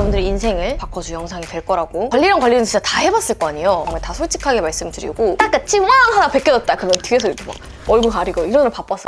여러분들의 인생을 바꿔줄 영상이 될 거라고. 관리랑 관리는 진짜 다 해봤을 거 아니에요. 정말 다 솔직하게 말씀드리고. 딱 치왕 하나 벗겨졌다. 그러면 뒤에서 이렇게 막 얼굴 가리고 이러느라 바빴어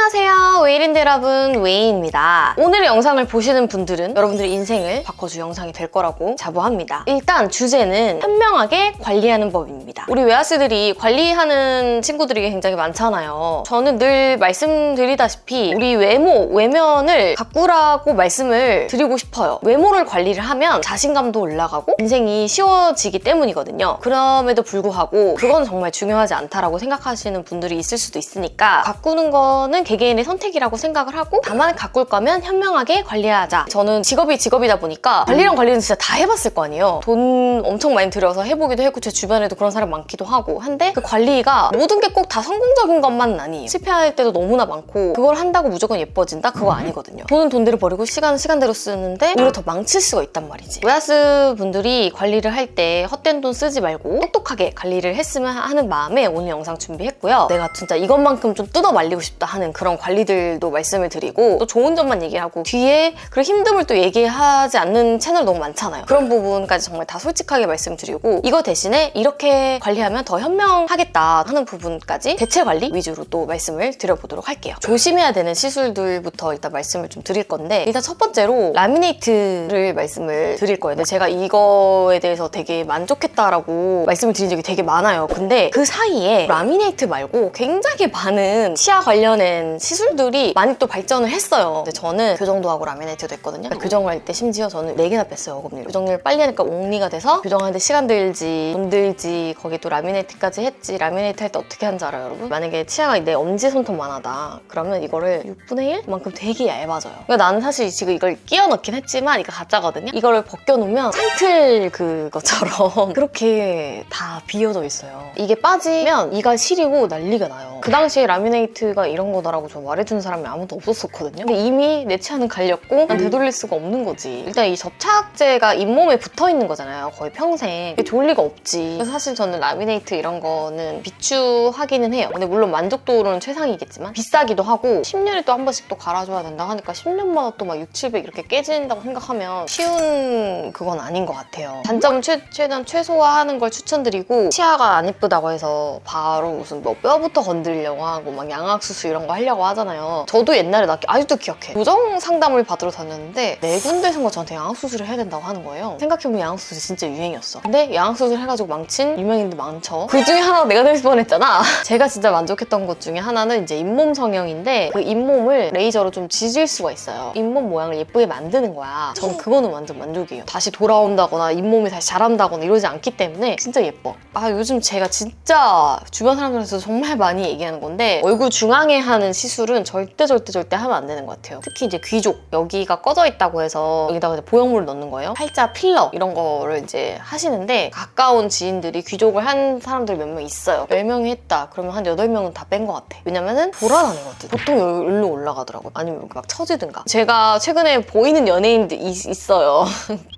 안녕하세요. 웨이린드 여러분 웨이입니다. 오늘의 영상을 보시는 분들은 여러분들의 인생을 바꿔줄 영상이 될 거라고 자부합니다. 일단 주제는 현명하게 관리하는 법입니다. 우리 웨하스들이 관리하는 친구들이 굉장히 많잖아요. 저는 늘 말씀드리다시피 우리 외모, 외면을 가꾸라고 말씀을 드리고 싶어요. 외모를 관리를 하면 자신감도 올라가고 인생이 쉬워지기 때문이거든요. 그럼에도 불구하고 그건 정말 중요하지 않다라고 생각하시는 분들이 있을 수도 있으니까 가꾸는 거는 개개인의 선택이라고 생각을 하고 다만 가꿀 거면 현명하게 관리하자. 저는 직업이 직업이다 보니까 관리랑 관리는 진짜 다 해봤을 거 아니에요. 돈 엄청 많이 들여서 해보기도 했고 제 주변에도 그런 사람 많기도 하고 한데 그 관리가 모든 게 꼭 다 성공적인 것만은 아니에요. 실패할 때도 너무나 많고 그걸 한다고 무조건 예뻐진다? 그거 아니거든요. 돈은 돈대로 버리고 시간은 시간대로 쓰는데 오히려 더 망칠 수가 있단 말이지. 웨하스 분들이 관리를 할 때 헛된 돈 쓰지 말고 똑똑하게 관리를 했으면 하는 마음에 오늘 영상 준비했고요. 내가 진짜 이것만큼 좀 뜯어 말리고 싶다 하는 그런 관리들도 말씀을 드리고 또 좋은 점만 얘기하고 뒤에 그 힘듦을 또 얘기하지 않는 채널 너무 많잖아요. 그런 부분까지 정말 다 솔직하게 말씀드리고 이거 대신에 이렇게 관리하면 더 현명하겠다 하는 부분까지 대체 관리 위주로 또 말씀을 드려보도록 할게요. 조심해야 되는 시술들부터 일단 말씀을 좀 드릴 건데 일단 첫 번째로 라미네이트를 말씀을 드릴 거예요. 제가 이거에 대해서 되게 만족했다라고 말씀을 드린 적이 되게 많아요. 근데 그 사이에 라미네이트 말고 굉장히 많은 치아 관련된 시술들이 많이 또 발전을 했어요. 근데 저는 교정도 하고 라미네이트도 했거든요. 교정을 할 때 심지어 저는 4개나 뺐어요, 어금니를. 교정을 빨리 하니까 옥니가 돼서 교정하는데 시간 들지, 돈 들지, 거기 또 라미네이트까지 했지. 라미네이트 할 때 어떻게 하는지 알아요, 여러분? 만약에 치아가 내 엄지 손톱만 하다. 그러면 이거를 6분의 1만큼 되게 얇아져요. 그러니까 나는 사실 지금 이걸 끼워 넣긴 했지만 이거 가짜거든요. 이거를 벗겨놓으면 상틀 그것처럼 그렇게 다 비어져 있어요. 이게 빠지면 이가 시리고 난리가 나요. 그 당시에 라미네이트가 이런 거다라고 좀 말해주는 사람이 아무도 없었었거든요. 근데 이미 내 치아는 갈렸고 난 되돌릴 수가 없는 거지. 일단 이 접착제가 잇몸에 붙어 있는 거잖아요. 거의 평생. 이게 좋을 리가 없지. 그래서 사실 저는 라미네이트 이런 거는 비추하기는 해요. 근데 물론 만족도로는 최상이겠지만 비싸기도 하고 10년에 또 한 번씩 또 갈아줘야 된다 하니까 10년마다 또 막 6, 700 이렇게 깨진다고 생각하면 쉬운 그건 아닌 것 같아요. 단점 최, 최대한 최소화하는 걸 추천드리고 치아가 안 이쁘다고 해서 바로 무슨 뭐 뼈부터 건드리려고 하고 막 양악수술 이런 거 하려고 하잖아요. 저도 옛날에 나 아직도 기억해. 교정 상담을 받으러 다녔는데 네 군데선가 저한테 양악수술을 해야 된다고 하는 거예요. 생각해보면 양악수술이 진짜 유행이었어. 근데 양악수술 해가지고 망친 유명인들 많죠. 그 중에 하나가 내가 될 뻔했잖아. 제가 진짜 만족했던 것 중에 하나는 이제 잇몸 성형인데 그 잇몸을 레이저로 좀 지질 수가 있어요. 잇몸 모양을 예쁘게 만드는 거야. 전 그거는 완전 만족이에요. 다시 돌아온다거나 잇몸이 다시 자란다거나 이러지 않기 때문에 진짜 예뻐. 아 요즘 제가 진짜 주변 사람들한테서 정말 많이 얘기하는 건데 얼굴 중앙에 하는 시술은 절대 절대 절대 하면 안 되는 것 같아요. 특히 이제 귀족 여기가 꺼져 있다고 해서 여기다가 이제 보형물을 넣는 거예요. 팔자 필러 이런 거를 이제 하시는데 가까운 지인들이 귀족을 한 사람들이 몇명 있어요. 10명이 했다. 그러면 한 8명은 다 뺀 것 같아. 왜냐면은 돌아다니거든. 보통 여기로 올라가더라고. 아니면 막 처지든가. 제가 최근에 보이는 연예인들 있, 있어요.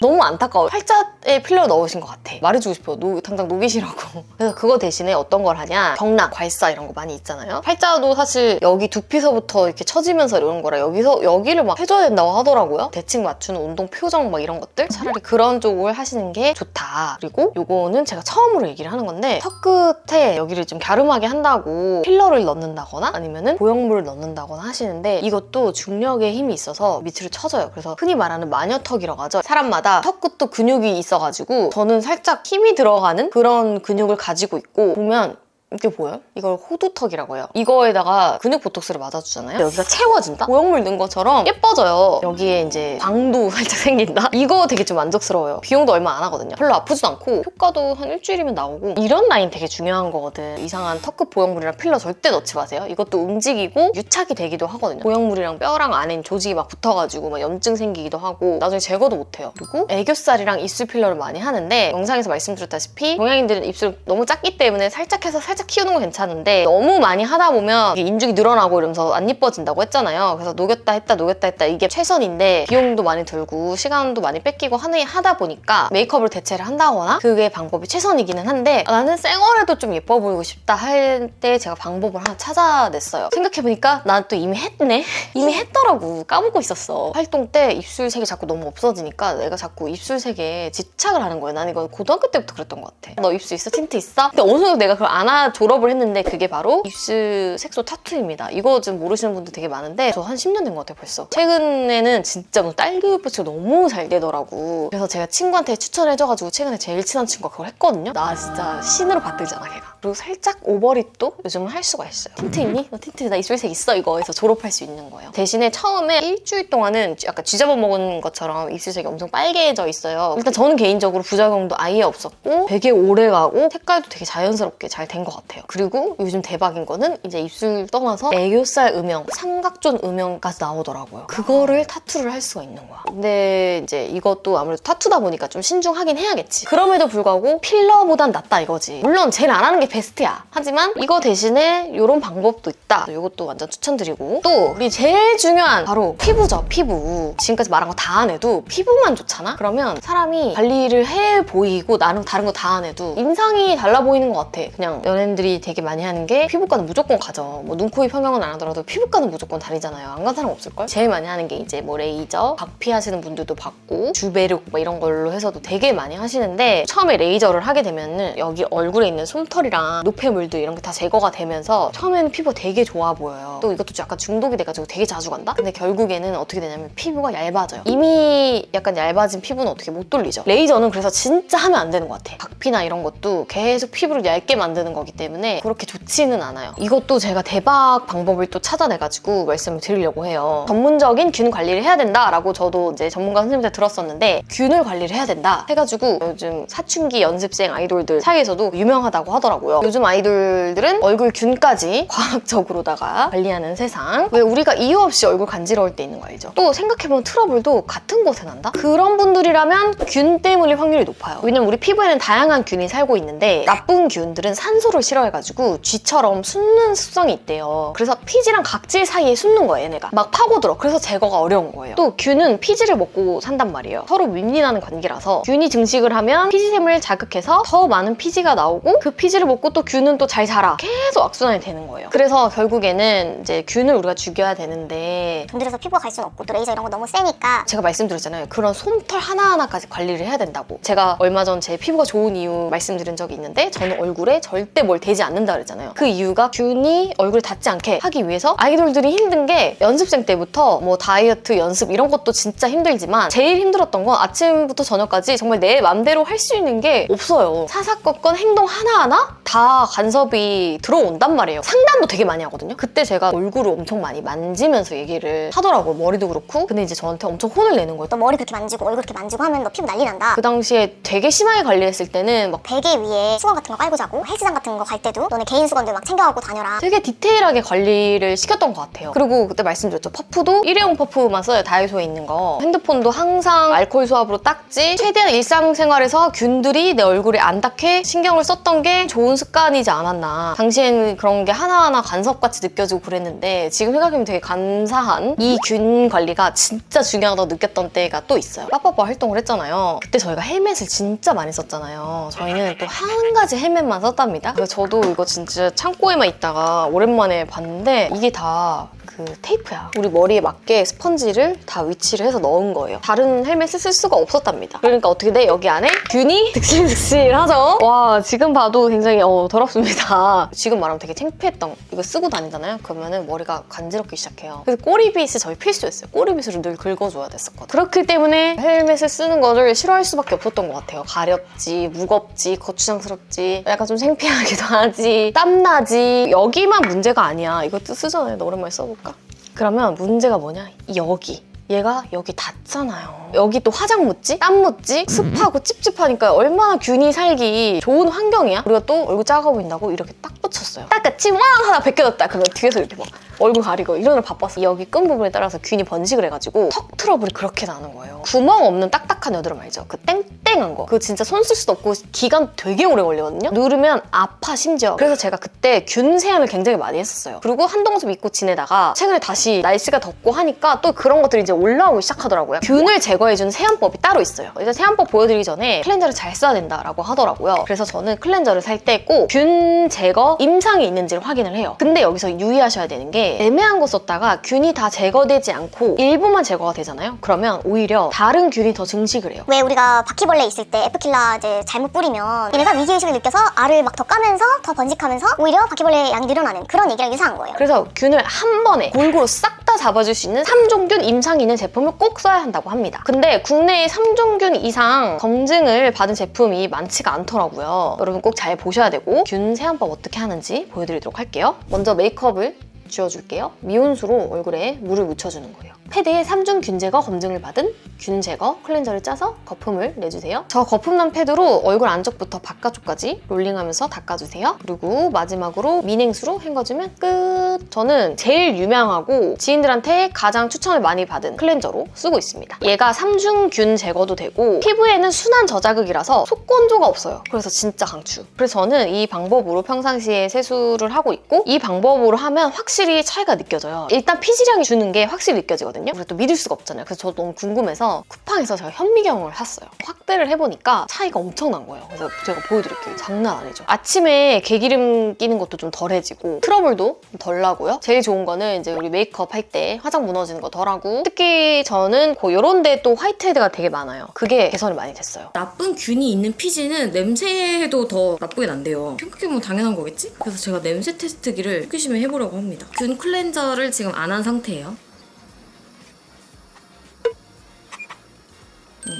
너무 안타까워. 팔자에 필러 넣으신 것 같아. 말해주고 싶어. 노, 당장 녹이시라고. 그래서 그거 대신에 어떤 걸 하냐. 경락, 괄사 이런 거 많이 있잖아요. 팔자도 사실 여기 두피서부터 이렇게 처지면서 이런 거라 여기서 여기를 막 해줘야 된다고 하더라고요. 대칭 맞추는 운동 표정 막 이런 것들. 차라리 그런 쪽을 하시는 게 좋다. 그리고 요거는 제가 처음으로 얘기를 하는 건데 턱 끝에 여기를 좀 갸름하게 한다고 필러를 넣는다거나 아니면은 보형물을 넣는다거나 하시는데 이것도 중력의 힘이 있어서 밑으로 쳐져요. 그래서 흔히 말하는 마녀턱이라고 하죠. 사람마다 턱 끝도 근육이 있어가지고 저는 살짝 힘이 들어가는 그런 근육을 가지고 있고 보면 이게 보여요? 이걸 호두턱이라고 해요. 이거에다가 근육 보톡스를 맞아주잖아요. 여기가 채워진다? 보형물 넣은 것처럼 예뻐져요. 여기에 이제 광도 살짝 생긴다? 이거 되게 좀 만족스러워요. 비용도 얼마 안 하거든요. 별로 아프지도 않고 효과도 한 일주일이면 나오고 이런 라인 되게 중요한 거거든. 이상한 턱끝 보형물이랑 필러 절대 넣지 마세요. 이것도 움직이고 유착이 되기도 하거든요. 보형물이랑 뼈랑 안에 조직이 막 붙어가지고 막 염증 생기기도 하고 나중에 제거도 못해요. 그리고 애교살이랑 입술 필러를 많이 하는데 영상에서 말씀드렸다시피 동양인들은 입술 너무 작기 때문에 살짝 해서 살짝 살짝 키우는 건 괜찮은데 너무 많이 하다 보면 인중이 늘어나고 이러면서 안 이뻐진다고 했잖아요. 그래서 녹였다 했다 녹였다 했다 이게 최선인데 비용도 많이 들고 시간도 많이 뺏기고 하는 하다 보니까 메이크업을 대체를 한다거나 그게 방법이 최선이기는 한데 나는 쌩얼에도 좀 예뻐 보이고 싶다 할 때 제가 방법을 하나 찾아냈어요. 생각해보니까 난 또 이미 했네? 이미 했더라고. 까먹고 있었어. 활동 때 입술색이 자꾸 너무 없어지니까 내가 자꾸 입술색에 집착을 하는 거야. 난 이거 고등학교 때부터 그랬던 것 같아. 너 입술 있어? 틴트 있어? 근데 어느 정도 내가 그걸 안아 졸업을 했는데 그게 바로 입술 색소 타투입니다. 이거 좀 모르시는 분들 되게 많은데 저 한 10년 된 것 같아요 벌써. 최근에는 진짜 뭐 딸기빛이 너무 잘 되더라고. 그래서 제가 친구한테 추천해줘가지고 최근에 제일 친한 친구가 그걸 했거든요. 나 진짜 신으로 받들잖아 걔가. 그리고 살짝 오버립도 요즘은 할 수가 있어요. 틴트 있니? 너 틴트 나 입술색 있어 이거 해서 졸업할 수 있는 거예요. 대신에 처음에 일주일 동안은 약간 쥐잡아 먹은 것처럼 입술색이 엄청 빨개져 있어요. 일단 저는 개인적으로 부작용도 아예 없었고 되게 오래 가고 색깔도 되게 자연스럽게 잘 된 것 같아요. 그리고 요즘 대박인 거는 이제 입술 떠나서 애교살 음영, 삼각존 음영까지 나오더라고요. 그거를 타투를 할 수가 있는 거야. 근데 이제 이것도 아무래도 타투다 보니까 좀 신중하긴 해야겠지. 그럼에도 불구하고 필러보단 낫다 이거지. 물론 제일 안 하는 게 베스트야. 하지만 이거 대신에 이런 방법도 있다. 이것도 완전 추천드리고 또 우리 제일 중요한 바로 피부죠. 피부. 지금까지 말한 거 다 안 해도 피부만 좋잖아? 그러면 사람이 관리를 해 보이고 나는 다른 거 다 안 해도 인상이 달라 보이는 것 같아. 그냥 연 예인들이 되게 많이 하는 게 피부과는 무조건 가죠. 뭐 눈, 코, 입 평형은 안 하더라도 피부과는 무조건 다니잖아요. 안 간 사람 없을걸? 제일 많이 하는 게 이제 뭐 레이저, 박피 하시는 분들도 받고 주베륵 뭐 이런 걸로 해서도 되게 많이 하시는데 처음에 레이저를 하게 되면은 여기 얼굴에 있는 솜털이랑 노폐물들 이런 게 다 제거가 되면서 처음에는 피부가 되게 좋아 보여요. 또 이것도 약간 중독이 돼가지고 되게 자주 간다? 근데 결국에는 어떻게 되냐면 피부가 얇아져요. 이미 약간 얇아진 피부는 어떻게 못 돌리죠. 레이저는 그래서 진짜 하면 안 되는 것 같아. 박피나 이런 것도 계속 피부를 얇게 만드는 거기 때문에 그렇게 좋지는 않아요. 이것도 제가 대박 방법을 또 찾아내가지고 말씀을 드리려고 해요. 전문적인 균 관리를 해야 된다라고 저도 이제 전문가 선생님한테 들었었는데 균을 관리를 해야 된다 해가지고 요즘 사춘기 연습생 아이돌들 사이에서도 유명하다고 하더라고요. 요즘 아이돌들은 얼굴 균까지 과학적으로다가 관리하는 세상. 왜 우리가 이유 없이 얼굴 간지러울 때 있는 거 알죠? 또 생각해보면 트러블도 같은 곳에 난다? 그런 분들이라면 균 때문일 확률이 높아요. 왜냐면 우리 피부에는 다양한 균이 살고 있는데 나쁜 균들은 산소를 싫어해가지고 쥐처럼 숨는 습성이 있대요. 그래서 피지랑 각질 사이에 숨는 거예요, 얘네가. 막 파고들어. 그래서 제거가 어려운 거예요. 또 균은 피지를 먹고 산단 말이에요. 서로 윈윈하는 관계라서 균이 증식을 하면 피지샘을 자극해서 더 많은 피지가 나오고 그 피지를 먹고 또 균은 또 잘 자라. 계속 악순환이 되는 거예요. 그래서 결국에는 이제 균을 우리가 죽여야 되는데 돈들여서 피부가 갈 수는 없고 또 레이저 이런 거 너무 세니까 제가 말씀드렸잖아요. 그런 솜털 하나하나까지 관리를 해야 된다고. 제가 얼마 전 제 피부가 좋은 이유 말씀드린 적이 있는데 저는 얼굴에 절대 뭘 대지 않는다 그랬잖아요. 그 이유가 균이 얼굴에 닿지 않게 하기 위해서 아이돌들이 힘든 게 연습생 때부터 뭐 다이어트 연습 이런 것도 진짜 힘들지만 제일 힘들었던 건 아침부터 저녁까지 정말 내 맘대로 할 수 있는 게 없어요. 사사건건 행동 하나하나 다 간섭이 들어온단 말이에요. 상담도 되게 많이 하거든요. 그때 제가 얼굴을 엄청 많이 만지면서 얘기를 하더라고요. 머리도 그렇고. 근데 이제 저한테 엄청 혼을 내는 거예요. 너 머리 그렇게 만지고 얼굴 그렇게 만지고 하면 너 피부 난리 난다 그 당시에 되게 심하게 관리했을 때는 막 베개 위에 수건 같은 거 깔고 자고 헬스장 같은 거 갈 때도 너네 개인 수건들 막 챙겨가고 다녀라 되게 디테일하게 관리를 시켰던 것 같아요. 그리고 그때 말씀드렸죠. 퍼프도 일회용 퍼프만 써요. 다이소에 있는 거. 핸드폰도 항상 알코올 수압으로 닦지. 최대한 일상생활에서 균들이 내 얼굴에 안 닿게 신경을 썼던 게 좋은 습관이지 않았나. 당시에는 그런 게 하나하나 간섭같이 느껴지고 그랬는데 지금 생각해보면 되게 감사한 이 균 관리가 진짜 중요하다고 느꼈던 때가 또 있어요. 빠빠빠 활동을 했잖아요. 그때 저희가 헬멧을 진짜 많이 썼잖아요. 저희는 또 한 가지 헬멧만 썼답니다. 저도 이거 진짜 창고에만 있다가 오랜만에 봤는데 이게 다 그 테이프야. 우리 머리에 맞게 스펀지를 다 위치를 해서 넣은 거예요. 다른 헬멧을 쓸 수가 없었답니다. 그러니까 어떻게 돼? 여기 안에 균이 득실득실하죠? 와 지금 봐도 굉장히 어, 더럽습니다. 지금 말하면 되게 창피했던 이거 쓰고 다니잖아요. 그러면은 머리가 간지럽기 시작해요. 그래서 꼬리빗이 저희 필수였어요. 꼬리빗으로 늘 긁어줘야 됐었거든요. 그렇기 때문에 헬멧을 쓰는 거를 싫어할 수밖에 없었던 것 같아요. 가렵지, 무겁지, 거추장스럽지, 약간 좀 창피하기도 하지, 땀나지. 여기만 문제가 아니야. 이것도 쓰잖아요. 너 오랜만에 써 볼까? 그러면 문제가 뭐냐? 여기. 얘가 여기 닿잖아요. 여기 또 화장 묻지? 땀 묻지? 습하고 찝찝하니까 얼마나 균이 살기 좋은 환경이야? 우리가 또 얼굴 작아 보인다고 이렇게 딱 붙였어요. 딱 같이 왕 하나 벗겨졌다. 그러면 뒤에서 이렇게 막 얼굴 가리고 이러느라 바빴어. 여기 끈 부분에 따라서 균이 번식을 해가지고 턱 트러블이 그렇게 나는 거예요. 구멍 없는 딱딱한 여드름 알죠? 그 땡땡한 거. 그 진짜 손 쓸 수도 없고 기간 되게 오래 걸리거든요. 누르면 아파 심지어. 그래서 제가 그때 균 세안을 굉장히 많이 했었어요. 그리고 한동수 믿고 지내다가 최근에 다시 날씨가 덥고 하니까 또 그런 것들이 이제 올라오기 시작하더라고요. 균을 제거해주는 세안법이 따로 있어요. 일단 세안법 보여드리기 전에 클렌저를 잘 써야 된다라고 하더라고요. 그래서 저는 클렌저를 살 때 꼭 균 제거 임상이 있는지를 확인을 해요. 근데 여기서 유의하셔야 되는 게 애매한 거 썼다가 균이 다 제거되지 않고 일부만 제거가 되잖아요. 그러면 오히려 다른 균이 더 증식을 해요. 왜 우리가 바퀴벌레 있을 때 에프킬라 이제 잘못 뿌리면 얘네가 위기의식을 느껴서 알을 막 더 까면서 더 번식하면서 오히려 바퀴벌레 양이 늘어나는 그런 얘기랑 유사한 거예요. 그래서 균을 한 번에 골고루 싹 다 잡아줄 수 있는 3종균 임상이 있는 제품을 꼭 써야 한다고 합니다. 근데 국내에 3종균 이상 검증을 받은 제품이 많지가 않더라고요. 여러분 꼭 잘 보셔야 되고 균 세안법 어떻게 하는지 보여드리도록 할게요. 먼저 메이크업을 지워줄게요. 미온수로 얼굴에 물을 묻혀주는 거예요. 패드에 3중 균 제거 검증을 받은 균 제거 클렌저를 짜서 거품을 내주세요. 저 거품 난 패드로 얼굴 안쪽부터 바깥쪽까지 롤링하면서 닦아주세요. 그리고 마지막으로 미냉수로 헹궈주면 끝! 저는 제일 유명하고 지인들한테 가장 추천을 많이 받은 클렌저로 쓰고 있습니다. 얘가 3중 균 제거도 되고 피부에는 순한 저자극이라서 속건조가 없어요. 그래서 진짜 강추. 그래서 저는 이 방법으로 평상시에 세수를 하고 있고 이 방법으로 하면 확실히 차이가 느껴져요. 일단 피지량이 주는 게 확실히 느껴지거든요. 우리가 또 믿을 수가 없잖아요. 그래서 저도 너무 궁금해서 쿠팡에서 제가 현미경을 샀어요. 확대를 해보니까 차이가 엄청난 거예요. 그래서 제가 보여드릴게요. 장난 아니죠. 아침에 개기름 끼는 것도 좀 덜해지고 트러블도 좀덜 나고요. 제일 좋은 거는 이제 우리 메이크업 할 때 화장 무너지는 거 덜하고 특히 저는 그 이런 데 또 화이트헤드가 되게 많아요. 그게 개선이 많이 됐어요. 나쁜 균이 있는 피지는 냄새도 더 나쁘게 난대요. 생각해보면 당연한 거겠지? 그래서 제가 냄새 테스트기를 호기심에 해보려고 합니다. 균 클렌저를 지금 안 한 상태예요.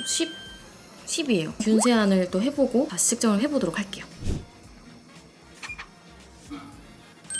10, 10이에요. 균 세안을 또 해보고 다시 측정을 해보도록 할게요.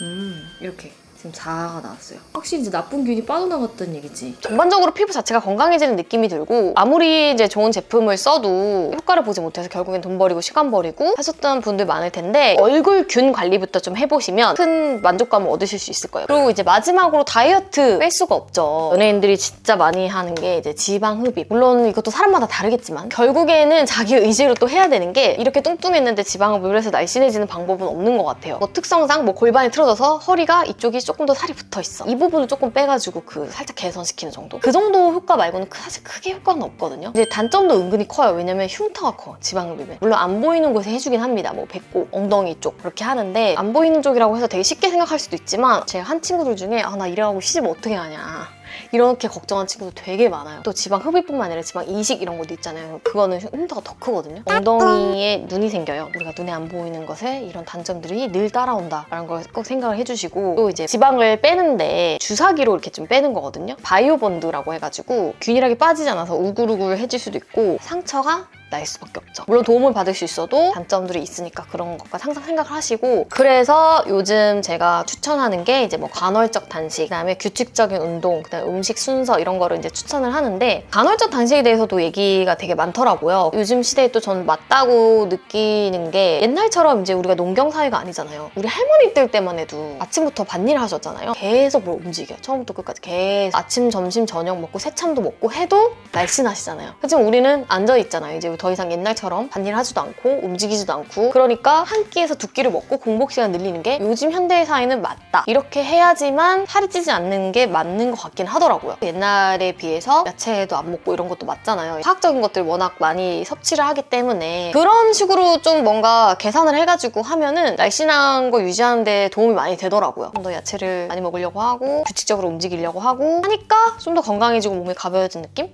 음, 이렇게. 지금 4가 나왔어요. 확실히 이제 나쁜 균이 빠져나갔다는 얘기지. 전반적으로 피부 자체가 건강해지는 느낌이 들고 아무리 이제 좋은 제품을 써도 효과를 보지 못해서 결국엔 돈 버리고 시간 버리고 하셨던 분들 많을 텐데 얼굴 균 관리부터 좀 해보시면 큰 만족감을 얻으실 수 있을 거예요. 그리고 이제 마지막으로 다이어트 뺄 수가 없죠. 연예인들이 진짜 많이 하는 게 이제 지방 흡입. 물론 이것도 사람마다 다르겠지만 결국에는 자기 의지로 또 해야 되는 게 이렇게 뚱뚱했는데 지방 흡입을 해서 날씬해지는 방법은 없는 것 같아요. 뭐 특성상 뭐 골반이 틀어져서 허리가 이쪽이 조금 더 살이 붙어 있어. 이 부분을 조금 빼가지고 그 살짝 개선시키는 정도. 그 정도 효과 말고는 크- 사실 크게 효과는 없거든요. 이제 단점도 은근히 커요. 왜냐면 흉터가 커. 지방 흡입은. 물론 안 보이는 곳에 해주긴 합니다. 뭐 배꼽, 엉덩이 쪽 그렇게 하는데 안 보이는 쪽이라고 해서 되게 쉽게 생각할 수도 있지만 제가 한 친구들 중에 아 나 이래가고 시집 어떻게 하냐. 이렇게 걱정한 친구도 되게 많아요. 또 지방 흡입뿐만 아니라 지방 이식 이런 것도 있잖아요. 그거는 흉터가 더 크거든요. 엉덩이에 눈이 생겨요. 우리가 눈에 안 보이는 것에 이런 단점들이 늘 따라온다라는 걸 꼭 생각을 해주시고 또 이제 지방을 빼는데 주사기로 이렇게 좀 빼는 거거든요. 바이오본드라고 해가지고 균일하게 빠지지 않아서 우글우글 해질 수도 있고 상처가 날 수밖에 없죠. 물론 도움을 받을 수 있어도 단점들이 있으니까 그런 것과 항상 생각을 하시고 그래서 요즘 제가 추천하는 게 이제 뭐 간헐적 단식, 그다음에 규칙적인 운동, 그다음에 음식 순서 이런 거를 이제 추천을 하는데 간헐적 단식에 대해서도 얘기가 되게 많더라고요. 요즘 시대에 또 저는 맞다고 느끼는 게 옛날처럼 이제 우리가 농경 사회가 아니잖아요. 우리 할머니들 때만 해도 아침부터 밭일 하셨잖아요. 계속 뭘 움직여요. 처음부터 끝까지 계속 아침, 점심, 저녁 먹고 새참도 먹고 해도 날씬하시잖아요. 하지만 우리는 앉아 있잖아요. 이제 더 이상 옛날처럼 밭일 하지도 않고 움직이지도 않고 그러니까 한 끼에서 두 끼를 먹고 공복 시간 늘리는 게 요즘 현대 사회는 맞다. 이렇게 해야지만 살이 찌지 않는 게 맞는 것 같긴 하더라고요. 옛날에 비해서 야채도 안 먹고 이런 것도 맞잖아요. 화학적인 것들 워낙 많이 섭취를 하기 때문에 그런 식으로 좀 뭔가 계산을 해가지고 하면은 날씬한 거 유지하는 데 도움이 많이 되더라고요. 좀 더 야채를 많이 먹으려고 하고 규칙적으로 움직이려고 하고 하니까 좀 더 건강해지고 몸이 가벼워진 느낌?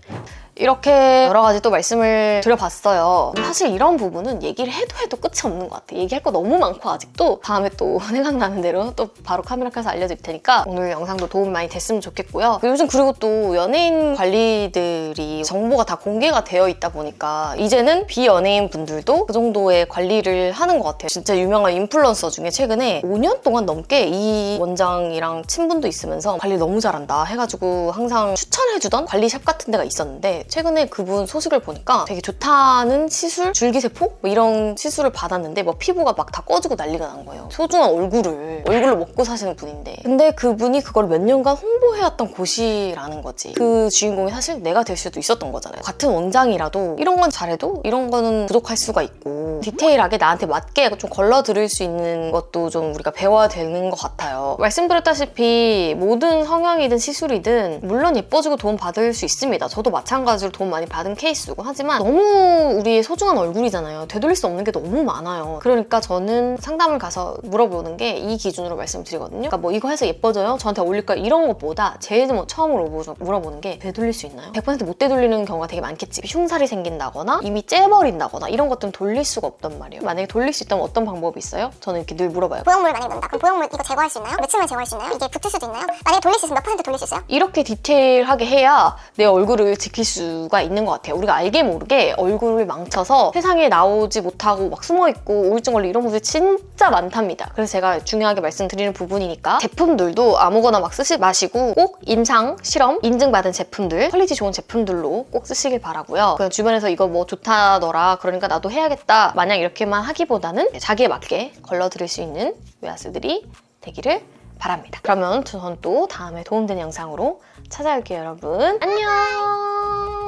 이렇게 여러 가지 또 말씀을 드려봤어요. 사실 이런 부분은 얘기를 해도 해도 끝이 없는 것 같아요. 얘기할 거 너무 많고 아직도 다음에 또 생각나는 대로 또 바로 카메라 켜서 알려드릴 테니까 오늘 영상도 도움이 많이 됐으면 좋겠고요. 요즘 그리고 또 연예인 관리들이 정보가 다 공개가 되어 있다 보니까 이제는 비연예인 분들도 그 정도의 관리를 하는 것 같아요. 진짜 유명한 인플루언서 중에 최근에 5년 동안 넘게 이 원장이랑 친분도 있으면서 관리 너무 잘한다 해가지고 항상 추천해주던 관리샵 같은 데가 있었는데 최근에 그분 소식을 보니까 되게 좋다는 시술, 줄기세포 뭐 이런 시술을 받았는데 뭐 피부가 막 다 꺼지고 난리가 난 거예요. 소중한 얼굴을 얼굴로 먹고 사시는 분인데 근데 그분이 그걸 몇 년간 홍보해왔던 곳이라는 거지. 그 주인공이 사실 내가 될 수도 있었던 거잖아요. 같은 원장이라도 이런 건 잘해도 이런 거는 부족할 수가 있고 디테일하게 나한테 맞게 좀 걸러 들을 수 있는 것도 좀 우리가 배워야 되는 것 같아요. 말씀드렸다시피 모든 성형이든 시술이든 물론 예뻐지고 도움 받을 수 있습니다. 저도 마찬가지 로 도움 많이 받은 케이스고 하지만 너무 우리의 소중한 얼굴이잖아요. 되돌릴 수 없는 게 너무 많아요. 그러니까 저는 상담을 가서 물어보는 게 이 기준으로 말씀드리거든요. 그러니까 뭐 이거 해서 예뻐져요? 저한테 어울릴까요? 이런 것보다 제일 뭐 처음으로 물어- 물어보는 게 되돌릴 수 있나요? 100%못 되돌리는 경우가 되게 많겠지. 흉살이 생긴다거나 이미 째버린다거나 이런 것들은 돌릴 수가 없단 말이에요. 만약에 돌릴 수 있다면 어떤 방법이 있어요? 저는 이렇게 늘 물어봐요. 보형물 만약에 넣는다. 그럼 보형물 이거 제거할 수 있나요? 며칠만 제거할 수 있나요? 이게 붙을 수도 있나요? 만약에 돌릴 수 있으면 몇 퍼센트 돌릴 수 있어요? 이렇게 디테일하게 해야 내 얼굴을 지킬 수가 있는 것 같아요. 우리가 알게 모르게 얼굴을 망쳐서 세상에 나오지 못하고 막 숨어있고 우울증 걸리 이런 분들 진짜 많답니다. 그래서 제가 중요하게 말씀드리는 부분이니까 제품들도 아무거나 막 쓰지 마시고 꼭 임상, 실험, 인증받은 제품들, 퀄리티 좋은 제품들로 꼭 쓰시길 바라고요. 그냥 주변에서 이거 뭐 좋다더라 그러니까 나도 해야겠다 마냥 이렇게만 하기보다는 자기에 맞게 걸러드릴 수 있는 웨하스들이 되기를 바랍니다. 그러면 저는 또 다음에 도움되는 영상으로 찾아올게요, 여러분. 안녕!